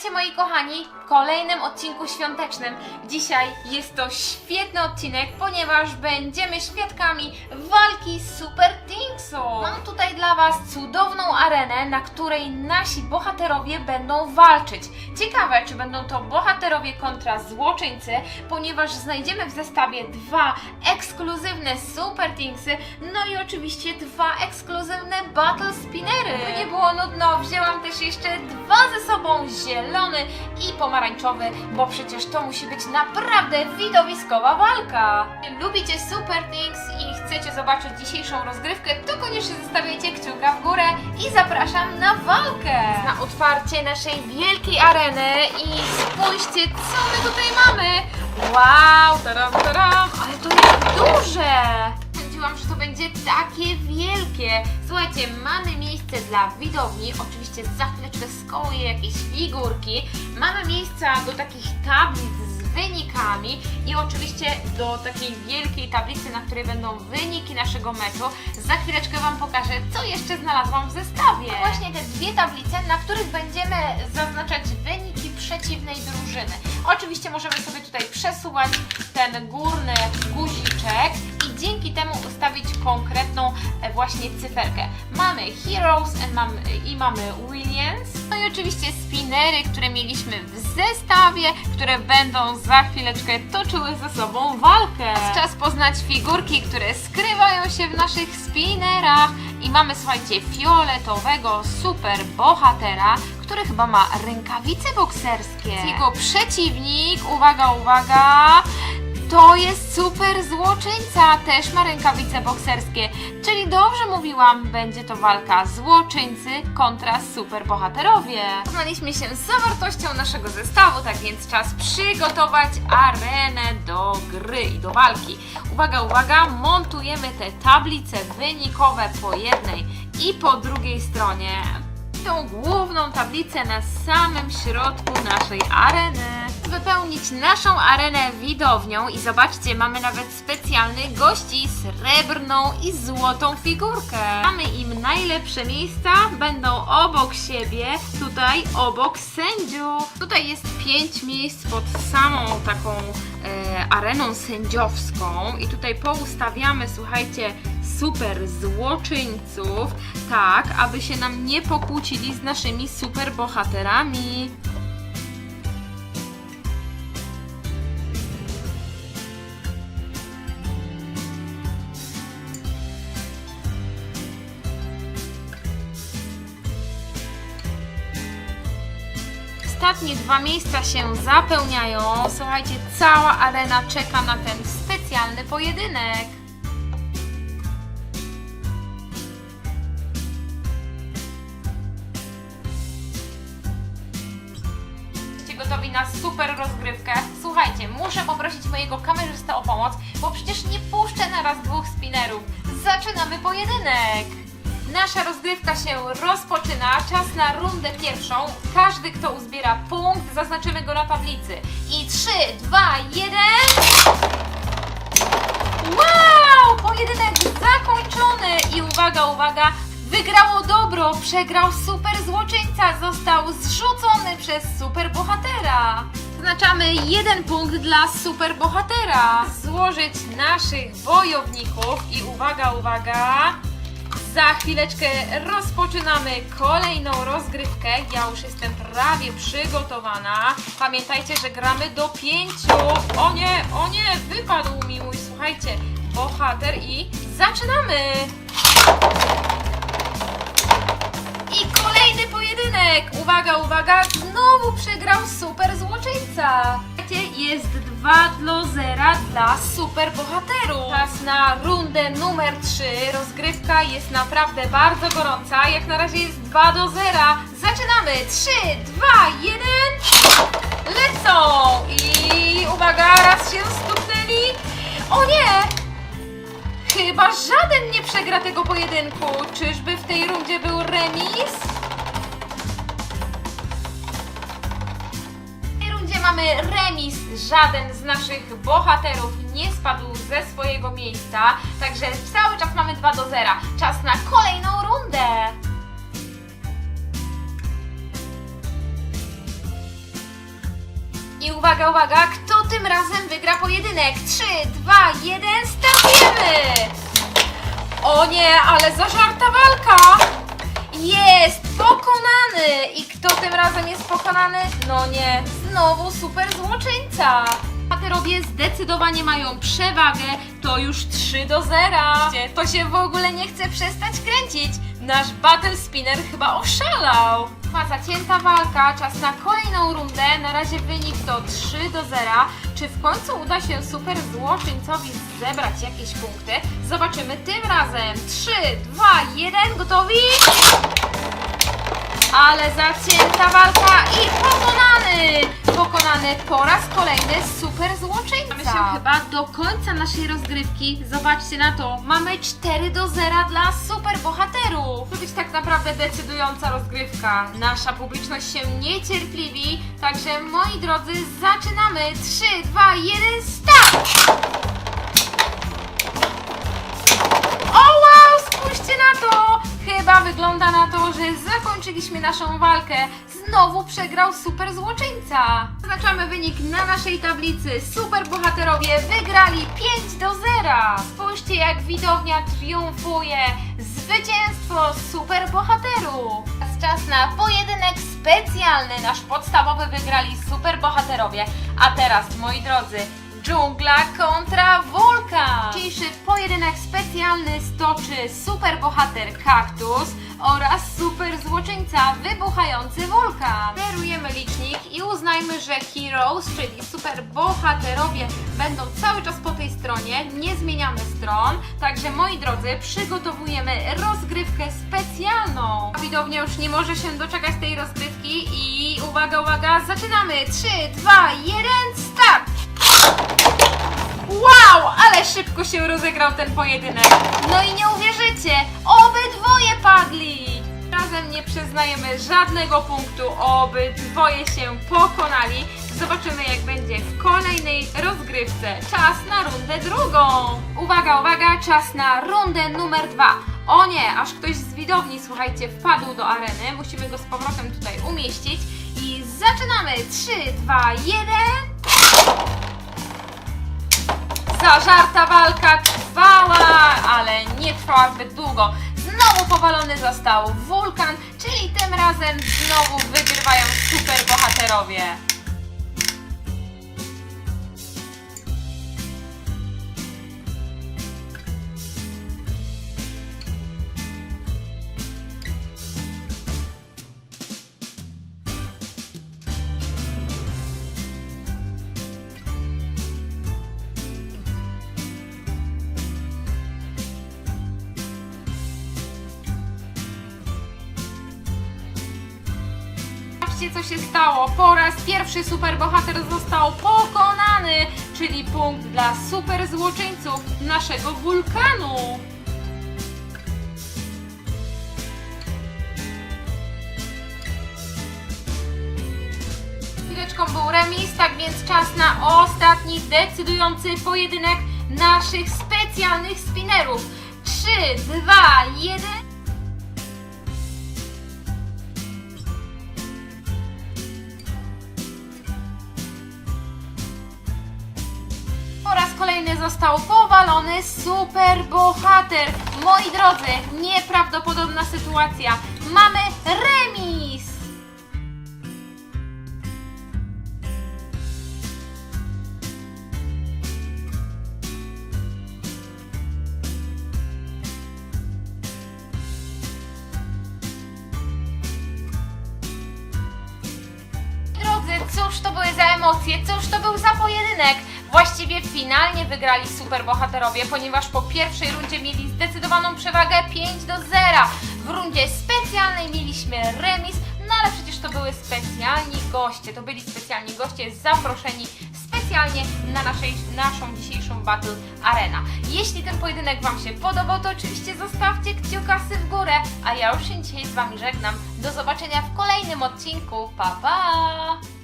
Witajcie moi kochani w kolejnym odcinku świątecznym. Dzisiaj jest to świetny odcinek, ponieważ będziemy świadkami walki Super Thingsów. Mam tutaj dla Was cudowną arenę, na której nasi bohaterowie będą walczyć. Ciekawe, czy będą to bohaterowie kontra złoczyńcy, ponieważ znajdziemy w zestawie dwa ekskluzywne Super Thingsy, no i oczywiście dwa ekskluzywne Battle Spinnery. By nie było nudno, wzięłam też jeszcze dwa ze sobą, zielony i pomarańczowy, bo przecież to musi być naprawdę widowiskowa walka. Lubicie Super Things i chcecie zobaczyć dzisiejszą rozgrywkę, to koniecznie zostawiajcie kciuka w górę i zapraszam na walkę! Na otwarcie naszej wielkiej areny i spójrzcie, co my tutaj mamy! Wow, taram, taram, wielkie. Słuchajcie, mamy miejsce dla widowni. Oczywiście za chwileczkę skołuję jakieś figurki. Mamy miejsca do takich tablic z wynikami i oczywiście do takiej wielkiej tablicy, na której będą wyniki naszego meczu. Za chwileczkę Wam pokażę, co jeszcze znalazłam w zestawie. To właśnie te dwie tablice, na których będziemy zaznaczać wyniki przeciwnej drużyny. Oczywiście możemy sobie tutaj przesuwać ten górny guziczek dzięki temu ustawić konkretną e, właśnie cyferkę. Mamy Heroes and mamy, i mamy Williams. No i oczywiście spinnery, które mieliśmy w zestawie, które będą za chwileczkę toczyły ze sobą walkę. Czas poznać figurki, które skrywają się w naszych spinnerach. I mamy, słuchajcie, fioletowego super bohatera, który chyba ma rękawice bokserskie. Jego przeciwnik, uwaga, uwaga, to jest super złoczyńca, też ma rękawice bokserskie. Czyli dobrze mówiłam, będzie to walka złoczyńcy kontra super bohaterowie. Poznaliśmy się z zawartością naszego zestawu, tak więc czas przygotować arenę do gry i do walki. Uwaga, uwaga, montujemy te tablice wynikowe po jednej i po drugiej stronie. Tą główną tablicę na samym środku naszej areny wypełnić naszą arenę widownią i zobaczcie, mamy nawet specjalnych gości, srebrną i złotą figurkę. Mamy im najlepsze miejsca, będą obok siebie, tutaj obok sędziów. Tutaj jest pięć miejsc pod samą taką e, areną sędziowską i tutaj poustawiamy, słuchajcie, super złoczyńców, tak, aby się nam nie pokłócili z naszymi super bohaterami. Ostatnie dwa miejsca się zapełniają. Słuchajcie, cała arena czeka na ten specjalny pojedynek. Gotowi na super rozgrywkę? Słuchajcie, muszę poprosić mojego kamerzystę o pomoc, bo przecież nie puszczę na raz dwóch spinnerów. Zaczynamy pojedynek! Nasza rozgrywka się rozpoczyna. Czas na rundę pierwszą. Każdy, kto uzbiera punkt, zaznaczymy go na tablicy. I 3, 2, 1. Wow! Pojedynek zakończony! I uwaga, uwaga! Wygrało dobro, przegrał super złoczyńca, został zrzucony przez super bohatera. Zaznaczamy jeden punkt dla super bohatera. Złożyć naszych wojowników i uwaga, uwaga! Za chwileczkę rozpoczynamy kolejną rozgrywkę. Ja już jestem prawie przygotowana. Pamiętajcie, że gramy do pięciu. O nie, o nie, wypadł mi mój, słuchajcie, bohater i zaczynamy! I kolejny pojedynek! Uwaga, uwaga, znowu przegrał super złoczyńca! Słuchajcie, Jest 2 do 0 dla super bohaterów. Czas na rundę numer 3. Rozgrywka jest naprawdę bardzo gorąca. Jak na razie jest 2 do 0. Zaczynamy! 3, 2, 1. Lecą! I uwaga, raz się stuknęli. O nie! Chyba żaden nie przegra tego pojedynku. Czyżby w tej rundzie był remis? Mamy remis. Żaden z naszych bohaterów nie spadł ze swojego miejsca. Także cały czas mamy 2 do 0. Czas na kolejną rundę. I uwaga, uwaga, kto tym razem wygra pojedynek? 3, 2, 1, startujemy! O nie, ale zażarta walka! I kto tym razem jest pokonany? No nie, znowu super złoczyńca! Bohaterowie zdecydowanie mają przewagę, to już 3 do 0. To się w ogóle nie chce przestać kręcić. Nasz Battle Spinner chyba oszalał. Ma zacięta walka, czas na kolejną rundę. Na razie wynik to 3 do 0. Czy w końcu uda się super złoczyńcowi zebrać jakieś punkty? Zobaczymy tym razem. 3, 2, 1, gotowi? Ale zacięta walka i pokonany! Pokonany po raz kolejny super złoczyńca. Mamy się chyba do końca naszej rozgrywki. Zobaczcie na to. Mamy 4 do 0 dla super bohaterów. To być tak naprawdę decydująca rozgrywka. Nasza publiczność się niecierpliwi. Także moi drodzy, zaczynamy. 3, 2, 1, start! Wygląda na to, że zakończyliśmy naszą walkę. Znowu przegrał super złoczyńca. Zaznaczamy wynik na naszej tablicy. Super bohaterowie wygrali 5 do 0. Spójrzcie jak widownia triumfuje. Zwycięstwo super bohaterów. Teraz czas na pojedynek specjalny. Nasz podstawowy wygrali super bohaterowie. A teraz, moi drodzy, Dżungla kontra Wulkan! Dzisiejszy pojedynek specjalny stoczy super bohater Kaktus oraz super złoczyńca wybuchający wulkan. Zerujemy licznik i uznajmy, że Heroes, czyli super bohaterowie będą cały czas po tej stronie, nie zmieniamy stron. Także moi drodzy, przygotowujemy rozgrywkę specjalną. Widownia już nie może się doczekać tej rozgrywki i uwaga, uwaga, zaczynamy! 3, 2, 1, start! Wow, ale szybko się rozegrał ten pojedynek. No i nie uwierzycie, obydwoje padli. Razem nie przyznajemy żadnego punktu, obydwoje się pokonali. Zobaczymy jak będzie w kolejnej rozgrywce. Czas na rundę drugą. Uwaga, uwaga, czas na rundę numer dwa. O nie, aż ktoś z widowni, słuchajcie, wpadł do areny. Musimy go z powrotem tutaj umieścić. I zaczynamy. 3, 2, 1. Zażarta walka trwała, ale nie trwała zbyt długo. Znowu powalony został wulkan, czyli tym razem znowu wygrywają super co się stało. Po raz pierwszy superbohater został pokonany, czyli punkt dla super złoczyńców naszego wulkanu. Chwileczką był remis, tak więc czas na ostatni decydujący pojedynek naszych specjalnych spinnerów. 3, 2, 1. kolejny został powalony super bohater. Moi drodzy, nieprawdopodobna sytuacja. Mamy remis! Drodzy, cóż to były za emocje, cóż to był za pojedynek? Właściwie finalnie wygrali superbohaterowie, ponieważ po pierwszej rundzie mieli zdecydowaną przewagę 5 do 0. W rundzie specjalnej mieliśmy remis, no ale przecież to były specjalni goście, to byli specjalni goście zaproszeni specjalnie na naszej, naszą dzisiejszą Battle Arena. Jeśli ten pojedynek Wam się podobał, to oczywiście zostawcie kciukasy w górę, a ja już się dzisiaj z Wami żegnam. Do zobaczenia w kolejnym odcinku. Pa, pa!